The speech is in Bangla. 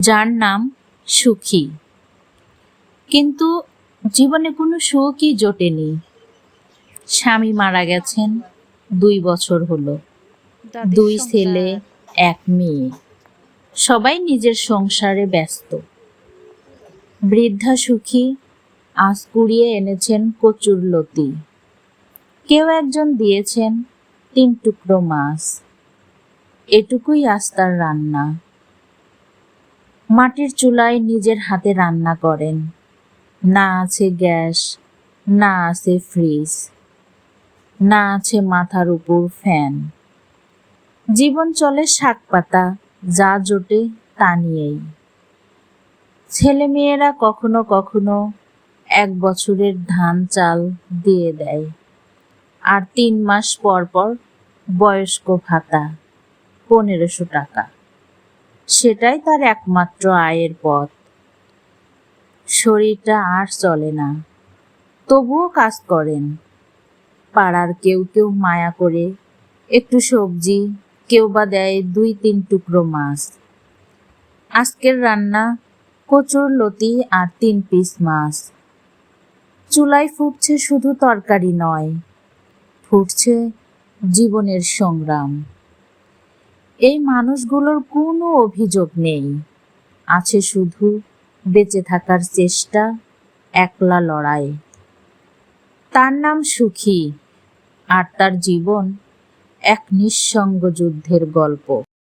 যার নাম সুখী। কিন্তু জীবনে কোনো সুখই জোটেনি। স্বামী মারা গেছেন দুই বছর হলো। দুই ছেলে এক মেয়ে। সবাই নিজের সংসারে ব্যস্ত। বৃদ্ধা সুখী আজ কুড়িয়ে এনেছেন কচুর লতি। কেউ একজন দিয়েছেন তিন টুকরো মাছ। এটুকুই আস্তার রান্না। মাটির চুলায় নিজের হাতে রান্না করেন। না আছে গ্যাস, না আছে ফ্রিজ, না আছে মাথার উপর ফ্যান। জীবন চলে শাক পাতা, যা জোটে তা নিয়েই। ছেলে মেয়েরা কখনো কখনো এক বছরের ধান চাল দিয়ে দেয়, আর তিন মাস পর পর বয়স্ক ভাতা, পনেরোশো টাকা। সেটাই তার একমাত্র আয়ের পথ। শরীরটা আর চলে না। তবুও কাজ করেন। পাড়ার কেউ কেউ মায়া করে একটু সবজি, কেউ বা দেয় দুই তিন টুকরো মাছ। আজকের রান্না কচুর লতি আর তিন পিস মাছ। চুলায় ফুটছে শুধু তরকারি নয়, ফুটছে জীবনের সংগ্রাম। এই মানুষগুলোর কোনো অভিযোগ নেই। আছে শুধু বেঁচে থাকার চেষ্টা, একলা লড়াই। তার নাম সুখী, আর তার জীবন এক নিঃসঙ্গ যুদ্ধের গল্প।